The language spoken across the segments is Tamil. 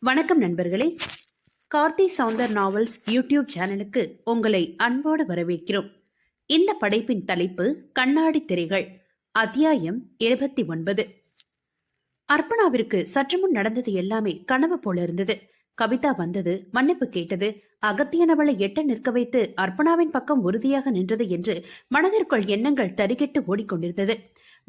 வணக்கம் நண்பர்களே. கார்த்தி சவுந்தர் நாவல்ஸ் யூடியூப் சேனலுக்கு உங்களை அன்போடு வரவேற்கிறோம். இந்த படைப்பின் தலைப்பு கண்ணாடி திரைகள் அத்தியாயம் இருபத்தி ஒன்பது. அர்ப்பணாவிற்கு சற்று முன் நடந்தது எல்லாமே கனவு போல இருந்தது. கவிதா வந்தது மன்னிப்பு கேட்டது அகத்தியனவளை எட்ட நிற்க வைத்து அர்ப்பணாவின் பக்கம் உறுதியாக நின்றது என்று மனதிற்குள் எண்ணங்கள் தருகிட்டு ஓடிக்கொண்டிருந்தது.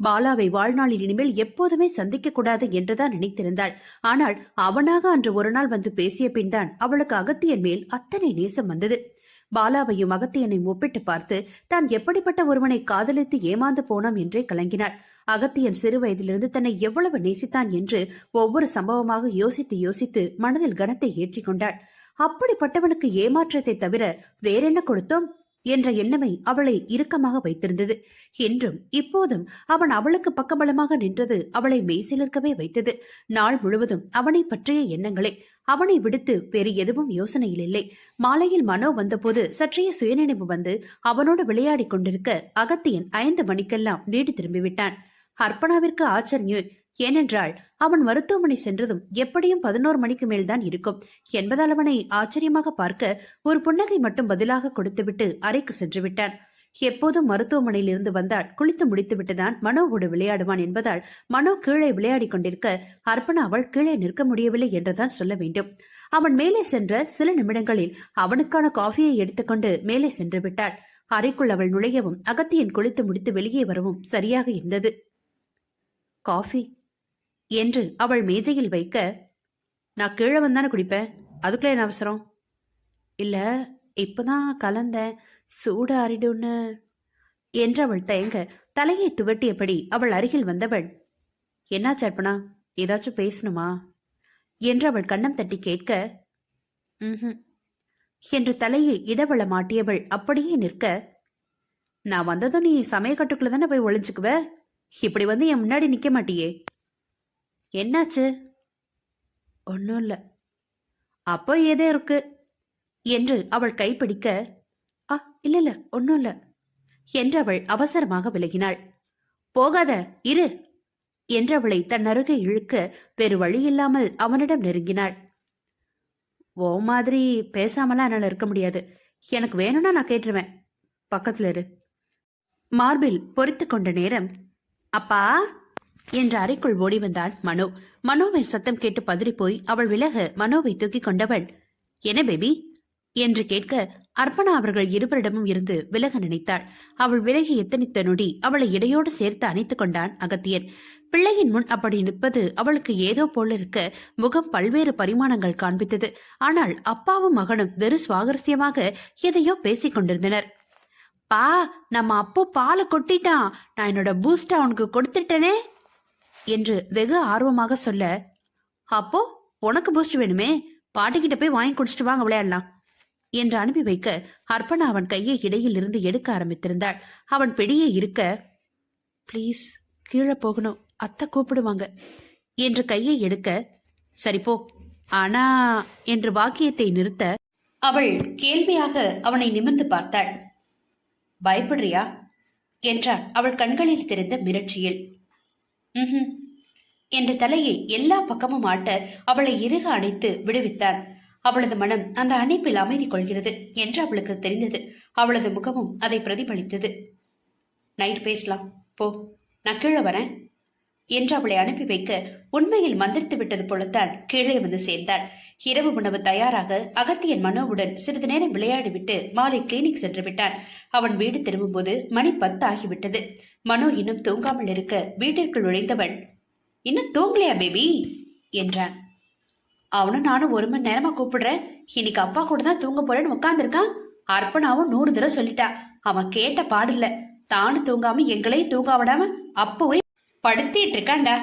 பாலாவை வாழ்நாளில் இனிமேல் எப்போதுமே சந்திக்க கூடாது என்றுதான் நினைத்திருந்தாள். ஆனால் அவனாக அன்று ஒரு நாள் வந்து பேசிய பின்தான் அவளுக்கு அகத்தியன் மேல் அத்தனை நேசம் வந்தது. பாலாவையும் அகத்தியனையும் ஒப்பிட்டு பார்த்து தான் எப்படிப்பட்ட ஒருவனை காதலித்து ஏமாந்து போனோம் என்றே கலங்கினாள். அகத்தியன் சிறு வயதிலிருந்து தன்னை எவ்வளவு நேசித்தான் என்று ஒவ்வொரு சம்பவமாக யோசித்து யோசித்து மனதில் கனத்தை ஏற்றிக்கொண்டாள் அப்படிப்பட்டவனுக்கு ஏமாற்றத்தை தவிர வேறென்ன கொடுத்தோம்? என்ற எண்ணமை அவளை இறுக்கமாக வைத்திருந்தது. என்றும் இப்போதும் அவன் அவளுக்கு பக்கபலமாக நின்றது அவளை மெய்சிலிருக்கவே வைத்தது. நாள் முழுவதும் அவனை பற்றிய எண்ணங்களே. அவனை விடுத்து வேறு எதுவும் யோசனையில் இல்லை. மாலையில் மனோ வந்தபோது சற்றைய சுயநினைவு வந்து அவனோடு விளையாடிக் கொண்டிருக்க அகத்தியன் ஐந்து மணிக்கெல்லாம் வீடு திரும்பிவிட்டான். அர்ப்பணாவிற்கு ஆச்சரியம் ஏனென்றால் அவன் மருத்துவமனை சென்றதும் எப்படியும் பதினோரு மணிக்கு மேல்தான் இருக்கும். என்பதால் அவனை ஆச்சரியமாக பார்க்க ஒரு புன்னகை மட்டும் பதிலாக கொடுத்துவிட்டு அறைக்கு சென்று விட்டான். எப்போதும் மருத்துவமனையில் இருந்து வந்தால் குளித்து முடித்துவிட்டுதான் மனோவோடு விளையாடுவான் என்பதால் மனோ கீழே விளையாடி கொண்டிருக்க அர்ப்பணா அவள் கீழே நிற்க முடியவில்லை என்றுதான் சொல்ல வேண்டும். அவன் மேலே சென்ற சில நிமிடங்களில் அவனுக்கான காஃபியை எடுத்துக்கொண்டு மேலே சென்று விட்டாள். அறைக்குள் அவள் நுழையவும் அகத்தியன் குளித்து முடித்து வெளியே வரவும் சரியாக இருந்தது. காஃபி என்று அவள் மேஜையில் வைக்க நான் கீழே வந்தானே குடிப்பேன்? அதுக்குள்ள என்ன அவசரம்? இல்லை இப்போதான் கலந்தேன். சூடு ஆறிடும்னு என்று அவள் தயங்க தலையை துவட்டியபடி அவள் அருகில் வந்தவள் என்னாச்சு அர்ப்பணா ஏதாச்சும் பேசணுமா? என்று அவள் கண்ணம் தட்டி கேட்க "ம்ஹும்." என்று தலையை இடவள மாட்டியவள் அப்படியே நிற்க நான் வந்ததும் நீ சமயக்கட்டுக்குள்ள தானே போய் ஒளிஞ்சுக்குவ? இப்படி வந்து என் முன்னாடி நிக்க மாட்டியே. என்னாச்சு? ஒன்றும் இல்லை. அப்போ ஏதோ இருக்கு என்று அவள் கைப்பிடிக்க ஆ இல்ல இல்ல ஒன்றும் இல்லை என்று அவள் அவசரமாக விலகினாள். போகாத இரு என்று அவளை தன் அருகே இழுக்க வேறு வழி இல்லாமல் அவனிடம் நெருங்கினாள். ஓ மாதிரி பேசாமலாம் என்னால் இருக்க முடியாது. எனக்கு வேணும்னா நான் கேட்டுருவேன். பக்கத்துல இரு. மார்பில் பொறித்து கொண்ட நேரம் அப்பா என்ற அறைக்குள் ஓடி வந்தான் மனோ. மனோவின் சத்தம் கேட்டு பதறி போய் அவள் விலக மனோவை தூக்கிக் கொண்டவள். என்ன பேபி? என்று கேட்க அர்ப்பணா அவர்கள் இருவரிடமும் இருந்து விலக நினைத்தாள். அவள் விலகி எத்தனித்த நொடி அவளை இடையோடு சேர்த்து அணைத்துக் கொண்டான் அகத்தியன். பிள்ளையின் முன் அப்படி நிற்பது அவளுக்கு ஏதோ போல இருக்க முகம் பல்வேறு பரிமாணங்கள் காண்பித்தது. ஆனால் அப்பாவும் மகனும் வெறு சுவாரஸ்யமாக எதையோ பேசிக் கொண்டிருந்தனர். பா நம்ம அப்போ பாலை கொட்டிட்டான். நான் என்னோட பூஸ்ட் அவனுக்கு கொடுத்துட்டேனே. என்று வெகு ஆர்வமாக சொல்ல அப்போ உனக்கு பூஸ்ட் வேணுமே? பாட்டிக்கிட்ட போய் வாங்கி குடிச்சிட்டு வாங்க விளையாடலாம். என்று அனுப்பி வைக்க அர்ப்பணா அவன் கையை இடையில் இருந்து எடுக்க ஆரம்பித்திருந்தாள். அவன் பிடியே இருக்க ப்ளீஸ் கீழே போகணும். அத்தை கூப்பிடுவாங்க. என்று கையை எடுக்க சரிப்போ ஆனா என்று வாக்கியத்தை நிறுத்த அவள் கேள்வியாக அவனை நிமிர்ந்து பார்த்தாள். பயப்படுறியா? என்றாள் அவள் கண்களில் தெரிந்த மிரட்சியில். "ம்ஹும்." என்ற தலையை எல்லா பக்கமும் ஆட்ட அவளை இறுக அணைத்து விடுவித்தான். அவளது மனம் அந்த அணைப்பில் அமைதி கொள்கிறது என்று அவளுக்கு தெரிந்தது. அவளது முகமும் அதை பிரதிபலித்தது. நைட் பேசலாம். போ. நான் கீழே வரேன். என்று அவளை அனுப்பி வைக்க உண்மையில் மந்திரித்து விட்டது போலத்தான் கீழே வந்து சேர்ந்தாள். இரவு உணவு தயாராக அகத்தியன் மனோவுடன் சிறிது நேரம் விளையாடிவிட்டு மாலை கிளினிக் சென்று விட்டான். அவன் வீடு திரும்பும்போது மணி பத்து ஆகிவிட்டது. மனோ இன்னும் தூங்காமல் இருக்க வீட்டிற்குள் நுழைந்தவன் இன்னும் தூங்கலையா பேபி என்றான். அவனும் நானும் ஒரு மணி நேரமா கூப்பிடுறேன். இன்னைக்கு அப்பா கூட தான் தூங்க போறேன்னு உட்காந்துருக்கான் அர்ப்பணாவும் நூறு தடவை சொல்லிட்டா. அவன் கேட்ட பாடில்ல தானும் தூங்காம எங்களையும் தூங்க விடாம அப்பவே படுத்திட்டு இருக்கான்டா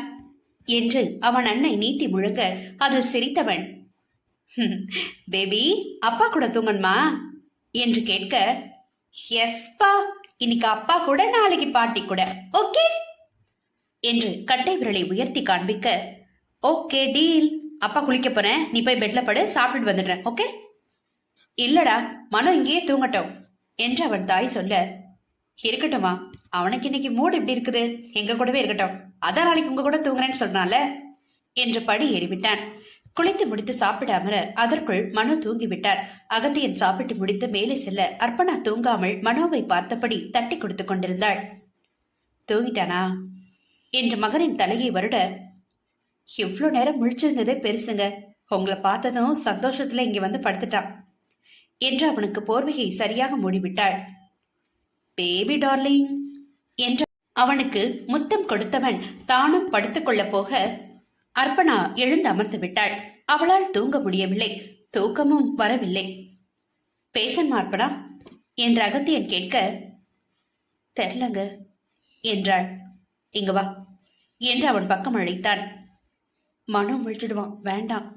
என்று அவன் அன்னை நீட்டி முழுங்க அதில் சிரித்தவன். பேபி அப்பா கூட தூங்கணுமா? என்று கேட்க எஸ்பா இன்னைக்கு அப்பா கூட நாளைக்கு பாட்டி கூட. ஓகே? என்று கட்டை விரலை உயர்த்தி காண்பிக்க ஓகே டீல் அப்பா குளிக்க போறேன். நீ போய் பெட்ல படு சாப்பிட்டு வந்துடுறேன். ஓகே? இல்லடா மனோ இங்கேயே தூங்கட்டும் என்று அவன் தாய் சொல்ல இருக்கட்டுமா அவனுக்கு இன்னைக்கு மூடு எப்படி இருக்குது? எங்க கூடவே இருக்கட்டும். அதான் நாளைக்கு உங்க கூட தூங்குறேன்னு சொல்றான்ல என்று படி ஏறிவிட்டான். குளித்து முடித்து சாப்பிட அமர அதற்குள் மனு தூங்கிவிட்டார். அகத்தியன் சாப்பிட்டு முடித்து மேலே செல்ல அர்ப்பணா தூங்காமல் மனோவை பார்த்தபடி தட்டி கொடுத்து கொண்டிருந்தாள். தூங்கிட்டானா? என்று மகனின் தலையை வருட இவ்வளோ நேரம் முழிச்சிருந்ததே பெருசுங்க. உங்களை பார்த்ததும் சந்தோஷத்துல இங்க வந்து படுத்துட்டான். என்று அவனுக்கு போர்வையை சரியாக மூடிவிட்டாள். பேபி டார்லிங் என்று அவனுக்கு முத்தம் கொடுத்தவன் தானும் படுத்துக்கொள்ள போக அர்ப்பணா எழுந்து அமர்ந்து விட்டாள். அவளால் தூங்க முடியவில்லை. தூக்கமும் வரவில்லை. பேசன் அர்ப்பணா என்று அகத்தியன் கேட்க தெரிலங்க என்றாள். இங்க வா என்று அவன் பக்கம் அழைத்தான். மனம் முழிச்சிடுவான். வேண்டாம்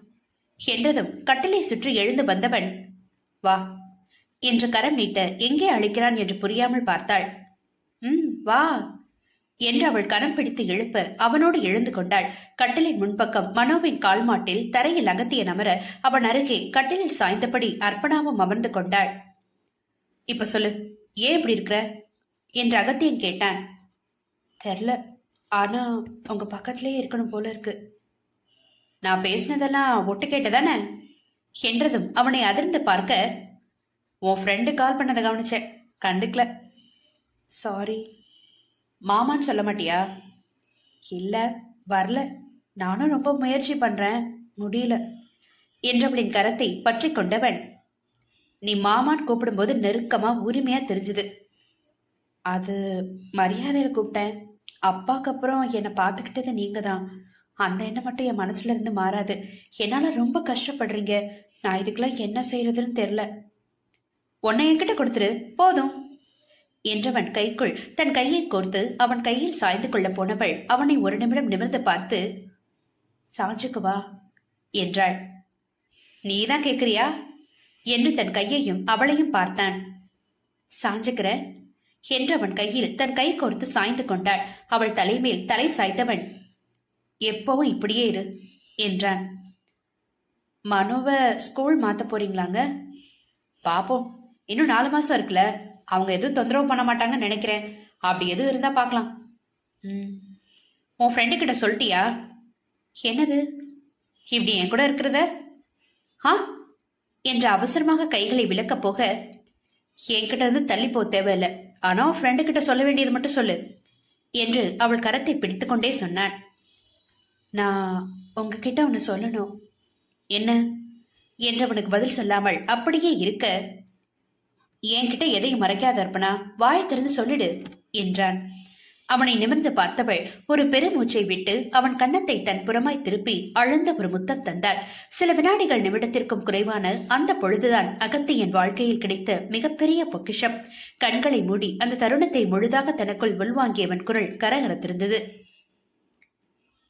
என்றதும் கட்டிலை சுற்றி எழுந்து வந்தவன் வா என்று கரம் நீட்ட எங்கே அழைக்கிறான் என்று புரியாமல் பார்த்தாள். வா என்று அவள் கரம் பிடித்து எழுப்ப அவனோடு எழுந்து கொண்டாள். கட்டிலின் முன்பக்கம் மனோவின் கால்மாட்டில் தரையில் அகத்திய நமர அவன் அருகே கட்டிலில் சாய்ந்தபடி அர்ப்பணாவும் அமர்ந்து கொண்டாள். இப்ப சொல்லு ஏன் இப்படி இருக்கிற? என்று அகத்தியன் கேட்டான். தெரில ஆனா உங்க பக்கத்திலே இருக்கணும் போல இருக்கு. நான் பேசினதெல்லாம் ஒட்டு கேட்டதானே? என்றதும் அவனை அதிர்ந்து பார்க்க உன் ஃப்ரெண்டு கால் பண்ணதை கவனிச்சேன். கண்டுக்கல. சாரி மாமான்னு சொல்ல மாட்டியா? இல்லை வரல. நானும் ரொம்ப முயற்சி பண்ணுறேன் முடியல. என்றவளின் கரத்தை பற்றி கொண்டவன் நீ மாமான்னு கூப்பிடும்போது நெருக்கமாக உரிமையாக தெரிஞ்சுது. அது மரியாதையில் கூப்பிட்டேன். அப்பாக்கு அப்புறம் என்னை பார்த்துக்கிட்டது நீங்கள் தான் அந்த எண்ணம் மட்டும் என் மனசுல இருந்து மாறாது. என்னால் ரொம்ப கஷ்டப்படுறீங்க. நான் இதுக்கெல்லாம் என்ன செய்யறதுன்னு தெரில உன்னை என்கிட்ட கொடுத்துரு. போதும். என்றவன் கைக்குள் தன் கையை கோர்த்து அவன் கையில் சாய்ந்து கொள்ள போனவள் அவனை ஒரு நிமிடம் நிமிர்ந்து பார்த்து சாஞ்சுக்கு வா என்றாள். நீதான் கேக்குறியா என்று தன் கையையும் அவளையும் பார்த்தான். சாஞ்சுக்கிற? என்று அவன் கையில் தன் கை கோர்த்து சாய்ந்து கொண்டாள். அவள் தலைமேல் தலை சாய்த்தவன் எப்பவும் இப்படியே இரு என்றான். மனோவை ஸ்கூல் மாத்த போறீங்களாங்க? பாப்போம் இன்னும் நாலு மாசம் இருக்குல்ல. அவங்க எதுவும் தொந்தரவு பண்ண மாட்டாங்கன்னு நினைக்கிறேன். அப்படி எதுவும் இருந்தா பார்க்கலாம். ம். உன் ஃப்ரெண்டு கிட்ட சொல்லிட்டியா? என்னது? இப்படி என் கூட இருக்கிறத? ஆ? என்று அவசரமாக கைகளை விளக்கப் போக என்கிட்ட இருந்து தள்ளி போ தேவையில்லை. ஆனா உன் ஃப்ரெண்டு கிட்ட சொல்ல வேண்டியது மட்டும் சொல்லு என்று அவள் கரத்தை பிடித்துக்கொண்டே சொன்னான். நான் உங்ககிட்ட ஒன்று சொல்லணும். என்ன? என்றவனுக்கு பதில் சொல்லாமல் அப்படியே இருக்க என்கிட்ட எதையும் மறைக்காத அர்ப்பணா வாயை திறந்து சொல்லிடு என்றான். அவனை நிமிர்ந்து பார்த்தவள் ஒரு பெருமூச்சை விட்டு அவன் கன்னத்தை தன் புறமாய் திருப்பி அழுந்த ஒரு முத்தம் தந்தாள். சில வினாடிகள் நிமிடத்திற்கும் குறைவான அந்த பொழுதுதான் அகத்தியன் வாழ்க்கையில் கிடைத்த மிகப்பெரிய பொக்கிஷம். கண்களை மூடி அந்த தருணத்தை முழுதாக தனக்குள் உள்வாங்கியவன் குரல் கரகரத்திருந்தது.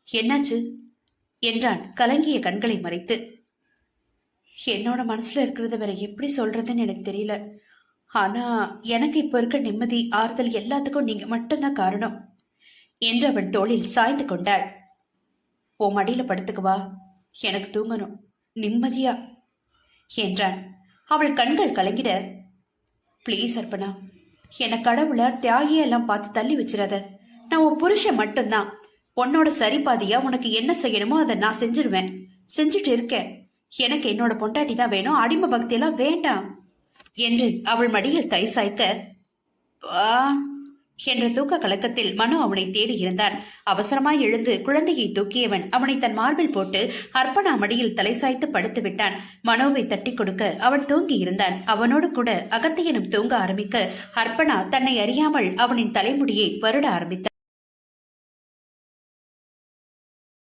என்னாச்சு? என்றான் கலங்கிய கண்களை மறைத்து. என்னோட மனசுல இருக்கிறத வேற எப்படி சொல்றதுன்னு எனக்கு தெரியல. ஆனா எனக்கு இப்ப இருக்க நிம்மதி ஆறுதல் எல்லாத்துக்கும் நீங்க மட்டும்தான் காரணம் என்று அவன் தோளில் சாய்ந்து கொண்டாள். ஓ மடியில படுத்துக்குவா எனக்கு தூங்கணும். நிம்மதியா? என்றான். அவள் கண்கள் கலங்கிட. ப்ளீஸ் அர்ப்பணா. என்னை கடவுளை தியாகியெல்லாம் பார்த்து தள்ளி வச்சிடாத. நான் உன் புருஷன் மட்டும்தான். உன்னோட சரிபாதியா உனக்கு என்ன செய்யணுமோ அதை நான் செஞ்சிருவேன். செஞ்சுட்டு இருக்கேன். எனக்கு என்னோட பொண்டாட்டி தான் வேணும். அடிமை பக்தியெல்லாம் வேண்டாம். என்று அவள் மடியில் கை சாய்க்க என்ற தூக்க கலக்கத்தில் மனு அவனை தேடி இருந்தான். அவசரமாய் எழுந்து குழந்தையை தூக்கியவன் அவனை தன் மார்பில் போட்டு அர்ப்பணா மடியில் தலை சாய்த்து படுத்து விட்டான். மனோவை தட்டி கொடுக்க அவன் தூங்கி இருந்தான். அவனோடு கூட அகத்தியனும் தூங்க ஆரம்பிக்க அர்ப்பணா தன்னை அறியாமல் அவனின் தலைமுடியை வருட ஆரம்பித்தான்.